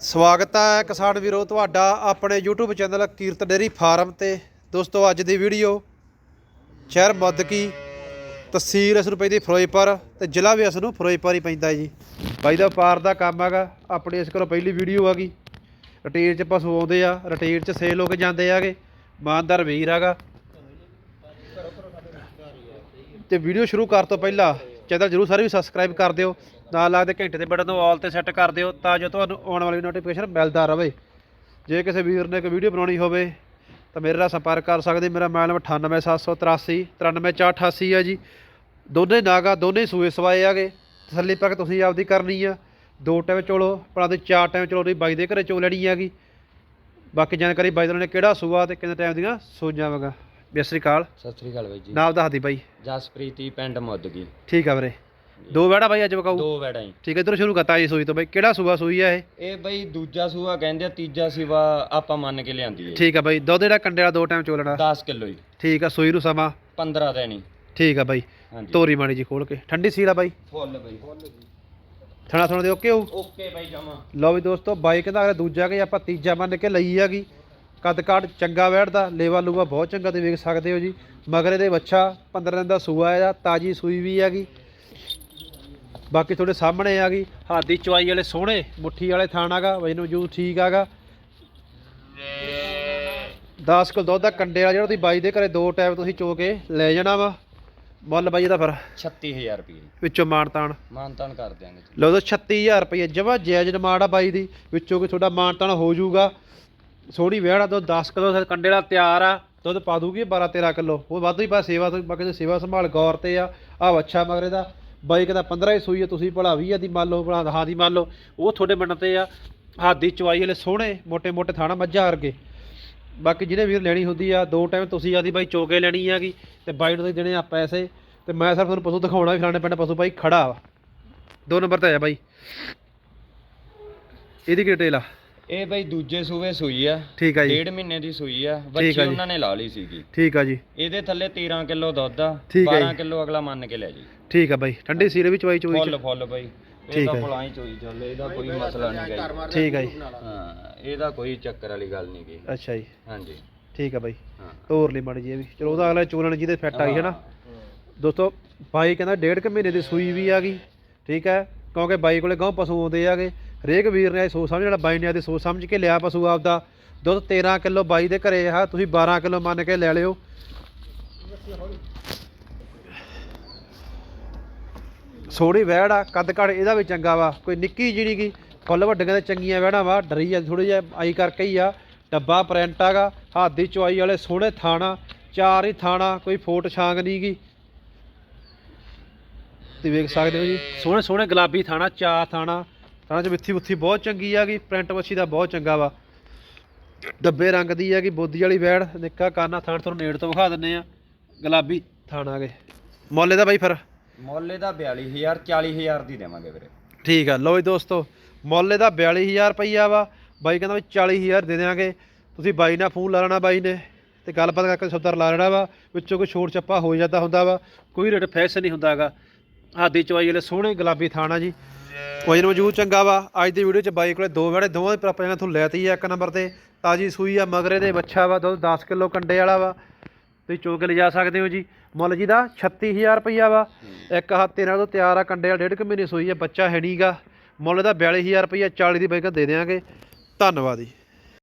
ਸਵਾਗਤ ਹੈ ਕਿਸਾਨ ਵੀਰੋ, ਤੁਹਾਡਾ ਆਪਣੇ YouTube channel Kirat dairy farm ਤੇ। ਦੋਸਤੋ, ਅੱਜ ਦੀ ਵੀਡੀਓ ਸ਼ਹਿਰ ਮੱਦਕੀ ਤਹਿਸੀਲ ਇਸ ਨੂੰ ਪੈਂਦੀ ਫਿਰੋਜ਼ਪੁਰ ਤੇ ਜ਼ਿਲ੍ਹਾ ਵੀ ਇਸ ਨੂੰ ਫਿਰੋਜ਼ਪੁਰ ਹੀ ਪੈਂਦਾ ਜੀ। ਬਾਈ ਦਾ ਵਪਾਰ ਦਾ ਕੰਮ ਹੈਗਾ, ਆਪਣੀ ਇਸ ਕੋਲ ਪਹਿਲੀ ਵੀਡੀਓ ਹੈਗੀ ਰਿਟੇਲ 'ਚ ਪਸ਼ੂ ਆਉਂਦੇ ਆ ਰਿਟੇਲ 'ਚ ਸੇਲ ਹੋ ਕੇ ਜਾਂਦੇ ਆਗੇ, ਇਮਾਨਦਾਰ ਵੀਰ ਹੈਗਾ। ਤੇ ਵੀਡੀਓ ਸ਼ੁਰੂ ਕਰਨ ਤੋਂ ਪਹਿਲਾਂ ਚੈਨਲ ਜਰੂਰ ਸਾਰੇ ਵੀ ਸਬਸਕ੍ਰਾਈਬ ਕਰ ਦਿਓ। ਨਾਲ ਲੱਗਦੇ ਘੰਟੇ ਦੇ ਬਟਨ ਨੂੰ ਆਲ ਤੇ ਸੈੱਟ ਕਰ ਦਿਓ ਤਾਂ ਜੋ ਤੁਹਾਨੂੰ ਆਉਣ ਵਾਲੀ ਨੋਟੀਫਿਕੇਸ਼ਨ ਮਿਲਦਾ ਰਹੇ। ਜੇ ਕਿਸੇ ਵੀਰ ਨੇ ਕੋਈ ਵੀਡੀਓ ਬਣਾਉਣੀ ਹੋਵੇ ਤਾਂ ਮੇਰੇ ਨਾਲ ਸੰਪਰਕ ਕਰ ਸਕਦੇ ਮੇਰਾ ਮੋਬਾਈਲ ਨੰਬਰ 98783 93488 ਹੈ ਜੀ। ਦੋਨੇ ਨਾਗਾ ਦੋਨੇ ਸੂਏ ਸਵਾਏ ਆਗੇ ਤਸੱਲੀ ਪੱਕ ਤੁਸੀਂ ਆਪਦੀ ਕਰਨੀ ਆ। ਦੋ ਟਾਈਮ ਚੋਲੋ ਪੜਾ ਦੇ ਚਾਰ ਟਾਈਮ ਚੋਲੋ ਤੁਸੀਂ ਬਾਈ ਦੇ ਘਰੇ ਚੋ ਲੈਣੀ ਹੈਗੀ। ਬਾਕੀ ਜਾਣਕਾਰੀ ਬਾਈ ਦੇ ਨੇ ਕਿਹੜਾ ਸੂਆ ਤੇ ਕਿੰਨੇ ਟਾਈਮ ਦੀਆਂ ਸੋਜਾਂ ਵਗਾ। ਸਤਿ ਸ੍ਰੀ ਅਕਾਲ। ਸਤਿ ਸ੍ਰੀ ਅਕਾਲ ਬਾਈ ਜੀ। ਨਾਮ ਦੱਸਦੀ ਬਾਈ। ਜਸਪ੍ਰੀਤੀ ਪਿੰਡ ਮੁੱਦਗੀ। ਠੀਕ ਆ ਵੀਰੇ। ਦੋ ਵੜਾ ਬਾਈ ਅੱਜ ਵਕਾਊ ਦੋ ਵੈੜਾਂ ਜੀ। ਠੀਕ ਹੈ ਇਧਰੋਂ ਸ਼ੁਰੂ ਕਰਤਾ ਜੀ ਸੂਈ ਤੋਂ ਬਾਈ। ਕਿਹੜਾ ਸੂਆ ਸੂਈ ਆ ਇਹ? ਇਹ ਬਾਈ ਦੂਜਾ ਸੂਆ ਕਹਿੰਦੇ ਆ ਤੀਜਾ ਸੀਵਾ ਆਪਾਂ ਮੰਨ ਕੇ ਲਿਆਂਦੀ ਹੈ ਠੀਕ ਆ ਬਾਈ ਦੁੱਧ ਜਿਹੜਾ ਕੰਡੇ ਵਾਲਾ ਦੋ ਟਾਈਮ ਚੋਲਣਾ। 10 ਕਿਲੋ ਜੀ। ਠੀਕ ਆ ਸੂਈ ਨੂੰ ਸਮਾਂ। 15 ਦੇਣੀ ਠੀਕ ਆ ਬਾਈ ਹਾਂਜੀ। ਤੋਰੀ ਮਾੜੀ ਜੀ ਖੋਲ ਕੇ। ਠੰਡੀ ਸੀਲ ਆ ਬਾਈ। ਫੁੱਲ ਬਾਈ। ਥਣਾ ਥਣਾ ਦੇ ਓਕੇ ਹੋ? ਓਕੇ ਬਾਈ ਜਮਾ। ਲਓ ਵੀ ਦੋਸਤੋ ਬਾਈ ਕਹਿੰਦਾ ਅਗਲੇ ਦੂਜਾ ਕਿ ਆਪਾਂ ਤੀਜਾ ਮੰਨ ਕੇ ਲਈ ਹੈਗੀ ਕੱਦ ਕਾਠ ਚੰਗਾ ਬੈਠਦਾ ਲੇਵਾ ਲੂਵਾ ਬਹੁਤ ਚੰਗਾ ਤੁਸੀਂ ਵੇਖ ਸਕਦੇ ਹੋ ਜੀ। ਮਗਰ ਇਹਦੇ ਬੱਚਾ 15 ਦਿਨ ਦਾ ਸੂਆ ਆ ਤਾਜੀ ਸੂਈ ਵੀ ਹੈਗੀ ਬਾਕੀ ਤੁਹਾਡੇ ਸਾਹਮਣੇ ਆ ਗਈ ਹਾਦੀ ਚਵਾਈ ਵਾਲੇ ਸੋਹਣੇ ਮੁੱਠੀ ਵਾਲੇ ਥਾਣ ਹੈਗਾ ਵਜਨ ਵਜੂਦ ਠੀਕ ਹੈਗਾ 10 ਕਿਲੋ ਦੁੱਧ ਦਾ ਕੰਡੇ ਵਾਲਾ ਜਿਹੜਾ ਤੁਸੀਂ ਬਾਈ ਦੇ ਘਰੇ ਦੋ ਟਾਈਮ ਤੁਸੀਂ ਚੋ ਕੇ ਲੈ ਜਾਣਾ ਵਾ ਮੁੱਲ ਬਾਈ ਇਹਦਾ ਫਿਰ 36000 ਰੁਪਏ ਜੀ। ਵਿੱਚੋਂ ਮਾਨਤਾਨ ਮਾਨਤਾਨ ਕਰ ਦਿਆਂਗੇ ਜੀ। ਲਓ ਤਾਂ 36000 ਰੁਪਏ ਜਮਾ ਜਾਇਜ਼ ਡਿਮਾਂਡ ਆ ਬਾਈ ਦੀ ਵਿੱਚੋਂ ਕੋਈ ਤੁਹਾਡਾ ਮਾਨਤਾਨ ਹੋ ਜਾਊਗਾ। ਸੋਹਣੀ ਵਿਹੜਾ ਤੋਂ 10 ਕਿਲੋ ਕੰਡੇ ਵਾਲਾ ਤਿਆਰ ਆ ਦੁੱਧ ਪਾ ਦੂਗੀ 12 13 ਕਿਲੋ। ਉਹ ਵੱਧ ਹੀ ਪਾ ਸੇਵਾ ਤੋਂ ਬਾਕੀ ਤੇ ਸੇਵਾ ਸੰਭਾਲ ਗੌਰ ਤੇ ਆ ਆ ਅੱਛਾ ਮਗਰੇ ਦਾ ਬਾਈਕ ਦਾ 15 ਹੀ ਸੂਈ ਹੈ ਤੁਸੀਂ ਭਲਾ 20 ਦੀ ਮੰਨ ਲਓ, ਭਲਾ 10 ਦੀ ਮੰਨ ਲਓ। ਉਹ ਤੁਹਾਡੇ ਮੰਨ ਤੇ ਆ, ਹਾਦੀ ਚਵਾਈ ਵਾਲੇ ਸੋਹਣੇ, ਮੋਟੇ ਮੋਟੇ ਥਾਣਾ ਮੱਝਾਂ ਵਰਗੇ। ਬਾਕੀ ਜਿਹਨੇ ਵੀਰ ਲੈਣੀ ਹੁੰਦੀ ਆ, ਦੋ ਟਾਈਮ ਤੁਸੀਂ ਆਦੀ ਬਾਈ ਚੋਕੇ ਲੈਣੀ ਹੈਗੀ ਤੇ ਬਾਈ ਨੂੰ ਤੁਸੀਂ ਦੇਣੇ ਆ ਪੈਸੇ, ਤੇ ਮੈਂ ਸਿਰਫ ਤੁਹਾਨੂੰ ਪਸ਼ੂ ਦਿਖਾਉਣਾ ਵੀ ਫਲਾਣੇ ਪਿੰਡ ਪਸ਼ੂ ਬਾਈ ਖੜਾ ਵਾ। ਦੋ ਨੰਬਰ ਤੇ ਆ ਬਾਈ। ਇਹਦੀ ਕੀ ਡਿਟੇਲ ਆ? ਇਹ ਬਾਈ ਦੂਜੇ ਸੂਵੇ ਸੂਈ ਆ। ਠੀਕ ਆ ਜੀ। ਡੇਢ ਮਹੀਨੇ ਦੀ ਸੂਈ ਆ। ਠੀਕ ਬੱਚੀ ਆ ਜੀ। ਉਹਨਾਂ ਨੇ ਲਾ ਲਈ ਸੀਗੀ। ਠੀਕ ਆ ਜੀ। ਇਹਦੇ ਥੱਲੇ 13 ਕਿਲੋ ਦੁੱਧ ਆ। ਠੀਕ ਆ 12 ਜੀ। ਕਿਲੋ ਅਗਲਾ ਮੰਨ ਕੇ ਲੈ ਜੀ। ਠੀਕ ਆ ਬਾਈ। ਠੰਡੀ ਸੀਰੇ ਵੀ ਚਵਾਈ ਚੋਈ ਫੁੱਲ ਚ। ਫੁੱਲ ਬਾਈ। ਠੀਕ ਇਹ ਤਾਂ ਹੈ। ਚੋਈ ਚੱਲੇ ਇਹਦਾ ਕੋਈ ਮਸਲਾ ਨਹੀਂ ਗਾ ਜੀ। ਠੀਕ ਆ ਜੀ। ਹਾਂ ਇਹਦਾ ਕੋਈ ਚੱਕਰ ਵਾਲੀ ਗੱਲ ਨਹੀਂ ਗੀ। ਅੱਛਾ ਜੀ। ਹਾਂਜੀ। ਠੀਕ ਆ ਬਾਈ। ਹਾਂ। ਤੋਰ ਲਈ ਮਾੜੀ ਜੀ ਇਹ ਵੀ। ਚਲੋ ਉਹਦਾ ਅਗਲਾ ਚੋਲਣ ਜਿਹਦੇ ਫਿੱਟ ਆਈ ਹੈ ਨਾ। ਦੋਸਤੋ ਬਾਈ ਕਹਿੰਦਾ ਡੇਢ ਕੁ ਮਹੀਨੇ ਦੀ ਸੂਈ ਵੀ ਆ ਗਈ। ਠੀਕ ਹੈ ਕਿਉਂਕਿ ਬਾਈ ਕੋਲੇ ਗਾਂ ਪਸ਼ੂ ਆਉਂਦੇ ਆਗੇ। ਹਰੇਕ ਵੀਰ ਨੇ ਇਹ ਸੋਚ ਸਮਝ, ਜਿਹੜਾ ਬਾਈ ਨੇ ਆਦੀ ਸੋਚ ਸਮਝ ਕੇ ਲਿਆ ਪਸ਼ੂ ਆਪਦਾ। ਦੁੱਧ 13 ਕਿਲੋ ਬਾਈ ਦੇ ਘਰੇ ਆ, ਤੁਸੀਂ 12 ਕਿਲੋ ਮੰਨ ਕੇ ਲੈ ਲਿਓ। ਸੋਹਣੀ ਵਹਿੜ ਆ ਕੱਦ ਘੜ ਇਹਦਾ ਵੀ ਚੰਗਾ ਵਾ। ਕੋਈ ਨਿੱਕੀ ਜਿਹੜੀ ਕੀ ਫੁੱਲ ਵੱਡੀਆਂ ਤੇ ਚੰਗੀਆਂ ਵਹਿੜਾਂ ਵਾ, ਡਰੀ ਆ ਥੋੜੀ ਜਿਹਾ ਆਈ ਕਰਕੇ ਹੀ ਆ। ਡੱਬਾ ਪ੍ਰਿੰਟ ਆਗਾ ਹੱਥ ਦੀ ਚੁਆਈ ਵਾਲੇ ਸੋਹਣੇ ਥਾਣਾ, ਚਾਰ ਹੀ ਥਾਣਾ, ਕੋਈ ਫੋਟ ਛਾਂਗ ਨਹੀਂ ਗੀ। ਤੁਸੀਂ ਵੇਖ ਸਕਦੇ ਹੋ ਜੀ ਸੋਹਣੇ ਸੋਹਣੇ ਗੁਲਾਬੀ ਥਾਣਾ, ਚਾਰ ਥਾਣਾ। ਥਾਣਾ ਚ ਮਿੱਥੀ ਮੁੱਥੀ ਬਹੁਤ ਚੰਗੀ ਹੈਗੀ ਪ੍ਰਿੰਟ ਮੱਛੀ ਦਾ ਬਹੁਤ ਚੰਗਾ ਵਾ। ਡੱਬੇ ਰੰਗ ਦੀ ਹੈਗੀ ਬੋਦੀ ਵਾਲੀ ਵੈੜ ਨਿੱਕਾ ਕਾਨਾ ਥਾਣ ਤੁਹਾਨੂੰ ਨੇੜ ਤੋਂ ਵਿਖਾ ਦਿੰਨੇ ਆ। ਗੁਲਾਬੀ ਥਾਣਾ ਗੇ ਮੁੱਲ ਇਹਦਾ ਬਾਈ ਫਿਰ? ਮੁੱਲ ਇਹਦਾ 42000 40000 ਦੀ ਦੇਵਾਂਗੇ ਵੀਰੇ। ਠੀਕ ਆ ਲਓ ਜੀ ਦੋਸਤੋ ਮੁੱਲ ਇਹਦਾ 42000 ਰੁਪਈਆ ਵਾ। ਬਾਈ ਕਹਿੰਦਾ ਵੀ 40000 ਦੇ ਦਿਆਂਗੇ। ਤੁਸੀਂ ਬਾਈ ਨਾਲ ਫੋਨ ਲਾ ਲੈਣਾ ਬਾਈ ਨੇ ਤੇ ਗੱਲਬਾਤ ਕਰਕੇ ਸੌਦਾ ਲਾ ਲੈਣਾ ਵਾ। ਵਿੱਚੋਂ ਕੋਈ ਛੋਟ ਚੱਪਾ ਹੋ ਜਾਂਦਾ ਹੁੰਦਾ ਵਾ। ਕੋਈ ਰੇਟ ਫੈਕਸ ਨਹੀਂ ਹੁੰਦਾਗਾ। ਹਾਦੀ ਚਵਾਈ ਵਾਲੇ ਸੋਹਣੇ ਗੁਲਾਬੀ ਥਾਣਾ ਜੀ। ਵਜਨ ਵਜੂਦ ਚੰਗਾ ਵਾ। ਅੱਜ ਦੀ ਵੀਡੀਓ ਚ ਬਾਈ ਕੋਲੇ ਦੋ ਵੜੇ, ਦੋਵਾਂ ਦੇ ਪ੍ਰਾਪਤ ਤੁਹਾਨੂੰ ਲੈਤੀ ਆ ਇੱਕ ਨੰਬਰ ਤੇ। ਤਾਜੀ ਸੂਈ ਆ, ਮਗਰੇ ਦੇ ਬੱਚਾ ਵਾ, ਦੁੱਧ 10 ਕਿਲੋ ਕੰਡੇ ਵਾਲਾ ਵਾ। ਤੁਸੀਂ ਚੋਕ ਲਿਜਾ ਸਕਦੇ ਹੋ ਜੀ। ਮੁੱਲ ਜੀ ਦਾ 36000 ਰੁਪਈਆ ਵਾ। ਇੱਕ ਹਫ਼ਤੇ ਨਾਲ ਤੋਂ ਤਿਆਰ ਆ, ਕੰਡੇ ਵਾਲਾ, ਡੇਢ ਕੁ ਮਹੀਨੇ ਸੂਈ ਆ, ਬੱਚਾ ਹੈ ਨਹੀਂਗਾ ਮੁੱਲ ਦਾ 42000 ਰੁਪਈਆ 40 ਦੀ ਬਾਈਕ ਦੇ ਦੇਵਾਂਗੇ ਧੰਨਵਾਦ ਜੀ।